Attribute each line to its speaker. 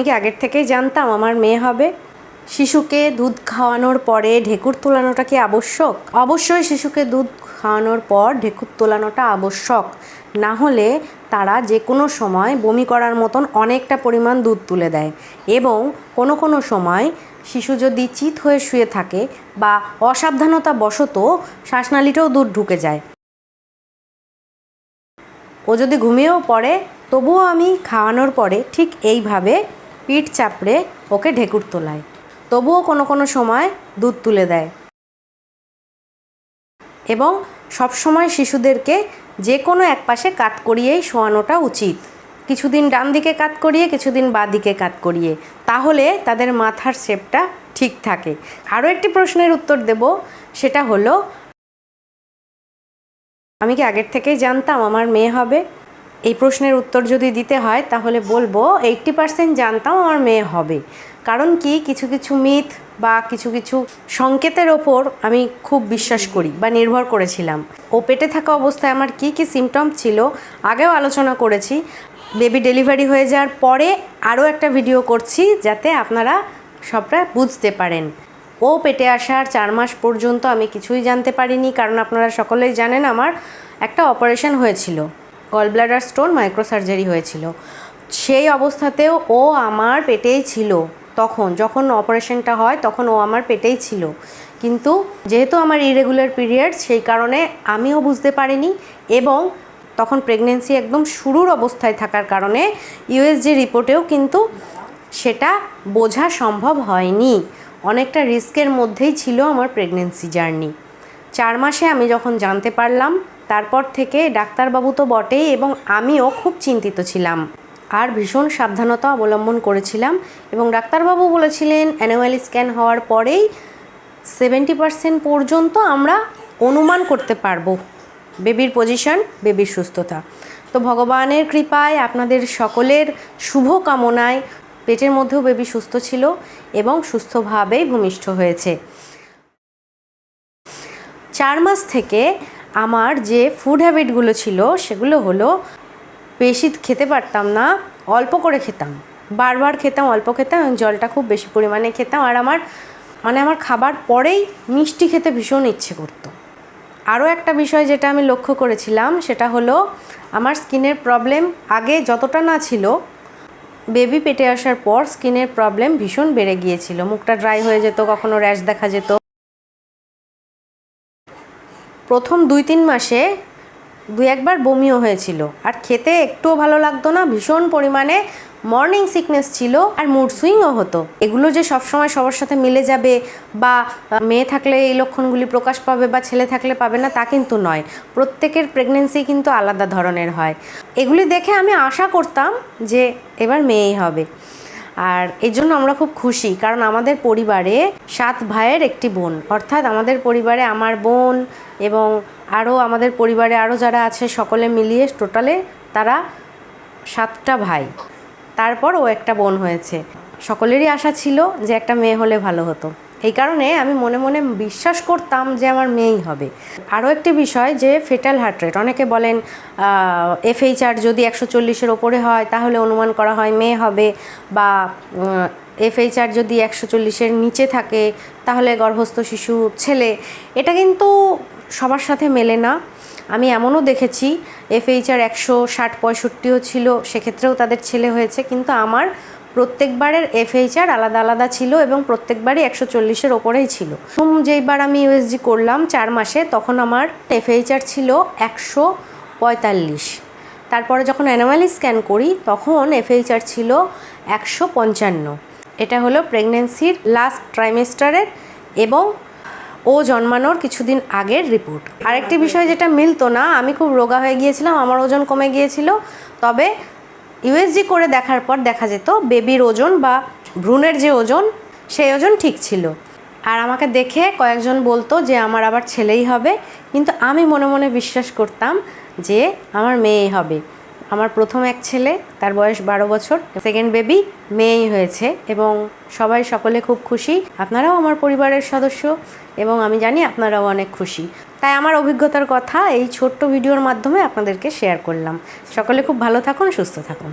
Speaker 1: আমি কি আগের থেকেই জানতাম আমার মেয়ে হবে? শিশুকে দুধ খাওয়ানোর পরে ঢেকুর তোলানোটা কি আবশ্যক? অবশ্যই শিশুকে দুধ খাওয়ানোর পর ঢেকুর তোলানোটা আবশ্যক। না হলে তারা যে কোনো সময় বমি করার মতন অনেকটা পরিমাণ দুধ তুলে দেয় এবং কোনো কোনো সময় শিশু যদি চিত হয়ে শুয়ে থাকে বা অসাবধানতা বশত শ্বাসনালীতেও দুধ ঢুকে যায়। ও যদি ঘুমিয়েও পড়ে, তবুও আমি খাওয়ানোর পরে ঠিক এইভাবে পিঠ চাপড়ে ওকে ঢেকুর তোলায়। তবুও কোনো কোনো সময় দুধ তুলে দেয়। এবং সবসময় শিশুদেরকে যে কোনো এক পাশে কাত করিয়েই শোয়ানোটা উচিত। কিছুদিন ডান দিকে কাত করিয়ে, কিছুদিন বাঁ দিকে কাত করিয়ে। তাহলে তাদের মাথার শেপটা ঠিক থাকে। আরও একটি প্রশ্নের উত্তর দেব, সেটা হলো, আমি কি আগের থেকেই জানতাম আমার মেয়ে হবে? এই প্রশ্নের উত্তর যদি দিতে হয়, তাহলে বলব এইট্টি পার্সেন্ট জানতাম আমার মেয়ে হবে। কারণ কি? কিছু কিছু মিথ বা কিছু কিছু সংকেতের ওপর আমি খুব বিশ্বাস করি বা নির্ভর করেছিলাম। ও পেটে থাকা অবস্থায় আমার কি কি সিমটম ছিল, আগেও আলোচনা করেছি। বেবি ডেলিভারি হয়ে যাওয়ার পরে আরও একটা ভিডিও করছি যাতে আপনারা সবটা বুঝতে পারেন। ও পেটে আসার চার মাস পর্যন্ত আমি কিছুই জানতে পারিনি, কারণ আপনারা সকলেই জানেন আমার একটা অপারেশন হয়েছিল। গল ব্লাডার স্টোন মাইক্রোসার্জারি হয়েছিল। সেই অবস্থাতেও ও আমার পেটেই ছিল তখন। যখন অপারেশনটা হয়, তখন ও আমার পেটেই ছিল। কিন্তু যেহেতু আমার ইরেগুলার পিরিয়ড সেই কারণে আমিও বুঝতে পারিনি এবং তখন প্রেগনেন্সি একদম শুরুর অবস্থায় থাকার কারণে ইউএসজি রিপোর্টেও কিন্তু সেটা বোঝা সম্ভব হয়নি। অনেকটা রিস্কের মধ্যেই ছিল আমার প্রেগনেন্সি জার্নি চার মাসে আমি যখন জানতে পারলাম তারপর থেকে ডাক্তারবাবু তো বটেই এবং আমিও খুব চিন্তিত ছিলাম। আর ভীষণ সাবধানতা অবলম্বন করেছিলাম এবং ডাক্তারবাবু বলেছিলেন, অ্যানুয়াল স্ক্যান হওয়ার পরেই সেভেন্টি পার্সেন্ট পর্যন্ত আমরা অনুমান করতে পারব। বেবির পজিশন, বেবির সুস্থতা। তো ভগবানের কৃপায় আপনাদের সকলের শুভ কামনায় পেটের মধ্যেও বেবি সুস্থ ছিল এবং সুস্থভাবেই ভূমিষ্ঠ হয়েছে। চার মাস থেকে আমার যে ফুড হ্যাবিটগুলো ছিল, সেগুলো হলো বেশি খেতে পারতাম না, অল্প করে খেতাম। বারবার খেতাম, অল্প খেতাম, এবং জলটা খুব বেশি পরিমাণে খেতাম, আর আমার মানে আমার খাবার পরেই মিষ্টি খেতে ভীষণ ইচ্ছে করতো। আরও একটা বিষয় যেটা আমি লক্ষ্য করেছিলাম, সেটা হলো আমার স্কিনের প্রবলেম আগে যতটা না ছিল, বেবি পেটে আসার পর স্কিনের প্রবলেম ভীষণ বেড়ে গিয়েছিল। মুখটা ড্রাই হয়ে যেত, কখনো র্যাশ দেখা যেত প্রথম দুই তিন মাসে দু একবার বমিও হয়েছিল। আর খেতে একটুও ভালো লাগতো না, ভীষণ পরিমাণে মর্নিং সিকনেস ছিল আর মুড সুইংও হতো। এগুলো যে সবসময় সবার সাথে মিলে যাবে বা মেয়ে থাকলে এই লক্ষণগুলি প্রকাশ পাবে বা ছেলে থাকলে পাবে না, তা কিন্তু নয়। প্রত্যেকের প্রেগনেন্সি কিন্তু আলাদা ধরনের হয়। এগুলি দেখে আমি আশা করতাম যে এবার মেয়েই হবে। আর এই জন্য আমরা খুব খুশি, কারণ আমাদের পরিবারে সাত ভাইয়ের একটি বোন। অর্থাৎ আমাদের পরিবারে আমার বোন এবং আরও আমাদের পরিবারে আরও যারা আছে সকলে মিলিয়ে টোটালে তারা সাতটা ভাই। তারপর ও একটা বোন হয়েছে। সকলেরই আশা ছিল যে একটা মেয়ে হলে ভালো হতো। এই কারণে আমি মনে মনে বিশ্বাস করতাম যে আমার মেয়েই হবে। আরও একটি বিষয় যে ফেটাল হার্ট রেট, অনেকে বলেন এফএইচআর যদি একশো চল্লিশের ওপরে হয়, তাহলে অনুমান করা হয় মেয়ে হবে বা এফএইচআর যদি একশো চল্লিশের নিচে থাকে, তাহলে গর্ভস্থ শিশু ছেলে। এটা কিন্তু সবার সাথে মেলে না। আমি এমনও দেখেছি এফএইচআর একশো ষাট পঁয়ষট্টিও ছিল, সেক্ষেত্রেও তাদের ছেলে হয়েছে, কিন্তু আমার প্রত্যেকবারের এফএইচআর আলাদা আলাদা ছিল এবং প্রত্যেকবারই একশো চল্লিশের ওপরেই ছিল। প্রথম যেইবার আমি ইউএসজি করলাম চার মাসে, তখন আমার এফএইচআর ছিল একশো পঁয়তাল্লিশ। তারপরে যখন অ্যানোয়ালি স্ক্যান করি, তখন এফএইচআর ছিল একশো পঞ্চান্ন। এটা হলো প্রেগনেন্সির লাস্ট ট্রাইমেস্টারের এবং ও জন্মানোর কিছুদিন আগের রিপোর্ট। আরেকটি বিষয় যেটা মিলতো না, আমি খুব রোগা হয়ে গিয়েছিলাম, আমার ওজন কমে গিয়েছিল, তবে ইউএসজি করে দেখার পর দেখা যেত বেবির ওজন বা ভ্রূণের যে ওজন, সেই ওজন ঠিক ছিল। আর আমাকে দেখে কয়েকজন বলতো যে, আমার আবার ছেলেই হবে। কিন্তু আমি মনে মনে বিশ্বাস করতাম যে, আমার মেয়েই হবে। আমার প্রথম এক ছেলে, তার বয়স বারো বছর সেকেন্ড বেবি মেয়েই হয়েছে এবং সবাই সকলে খুব খুশি। আপনারাও আমার পরিবারের সদস্য এবং আমি জানি আপনারাও অনেক খুশি। তাই আমার অভিজ্ঞতার কথা এই ছোট্ট ভিডিওর মাধ্যমে আপনাদেরকে শেয়ার করলাম। সকলে খুব ভালো থাকুন, সুস্থ থাকুন।